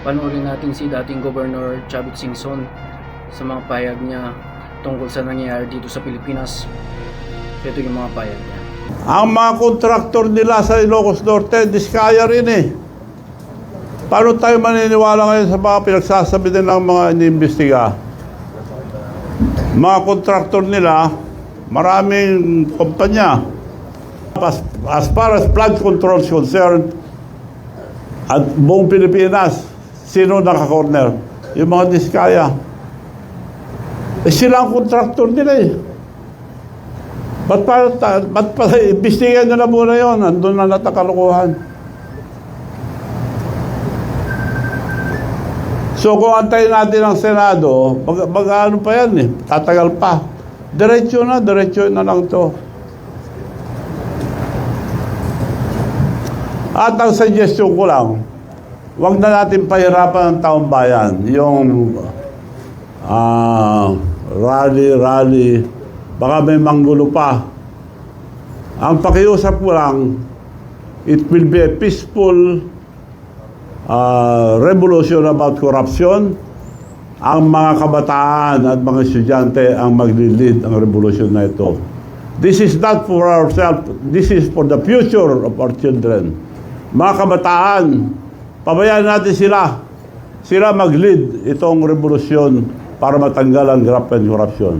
Panoorin natin si dating Governor Chavit Singson sa mga payag niya tungkol sa nangyayari dito sa Pilipinas. Ito yung mga payag niya. Ang mga kontraktor nila sa Ilocos Norte, diskaya rin eh. Paano tayo maniniwala ngayon sa mga pinagsasabi din ng mga iniimbestiga? Mga kontraktor nila, maraming kumpanya. As, as far as flood control is concerned, at buong Pilipinas, sino naka-corner? Yung mga diskaya. Eh sila ang kontraktor nila eh. Ba't pa, ba't pa, imbestigan nyo na muna yun, andun na natakalukuhan. So kung antayin natin ang Senado, mag, mag ano pa yan eh, tatagal pa. Diretso na, diretso na lang to. At ang suggestion ko lang, wag na natin pahirapan ang taong bayan. Yung ah, rally, rally, baka may manggulo pa. Ang pakiusap ko lang, it will be a peaceful uh, revolution about corruption. Ang mga kabataan at mga estudyante ang maglilid ang revolution na ito. This is not for ourselves, this is for the future of our children. Mga kabataan, pabayaan natin sila. Sila mag-lead itong revolusyon para matanggal ang graft and corruption.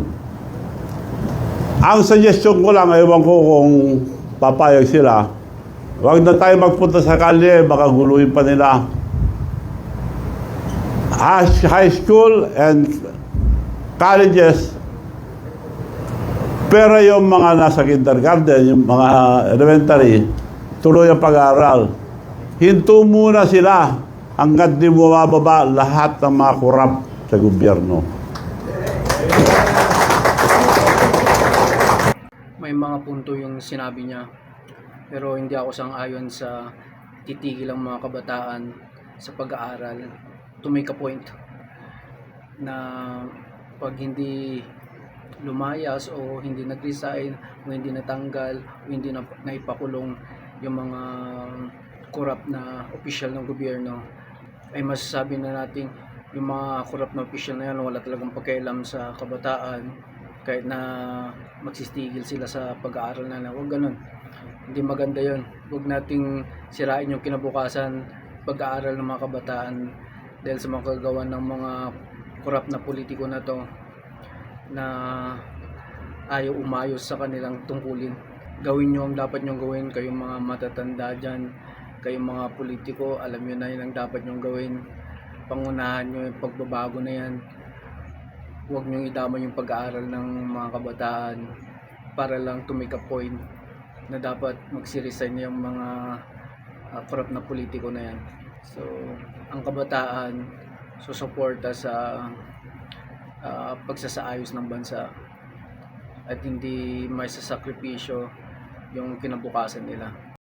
Ang suggestion ko lang, ewan ko kung papayag sila, Huwag na tayo magpunta sa kalye, baka guluhin pa nila. As high school and colleges, pero yung mga nasa kindergarten, yung mga elementary, tuloy ang pag-aaral. Hinto muna sila hanggat di bumababa lahat ng mga kurap sa gobyerno. May mga punto yung sinabi niya pero hindi ako sang-ayon sa titigil ang mga kabataan sa pag-aaral to make a point na pag hindi lumayas o hindi nag-resign o hindi natanggal o hindi na, naipakulong yung mga corrupt na opisyal ng gobyerno ay masasabi na natin yung mga corrupt na opisyal na yan wala talagang pakialam sa kabataan kahit na magsistigil sila sa pag-aaral na na huwag ganun. Hindi maganda yon huwag nating sirain yung kinabukasan pag-aaral ng mga kabataan dahil sa mga kagawa ng mga korap na politiko na to na ayaw umayos sa kanilang tungkulin. Gawin nyo ang dapat nyo gawin kayong mga matatanda dyan kayong mga politiko alam nyo na yun ang dapat nyo gawin pangunahan nyo yung pagbabago na yan huwag nyo idama yung pag-aaral ng mga kabataan para lang to make a point na dapat magsiresign yung mga uh, corrupt na politiko na yan. So, ang kabataan susuporta sa uh, pagsasaayos ng bansa at hindi may sasakripisyo yung kinabukasan nila.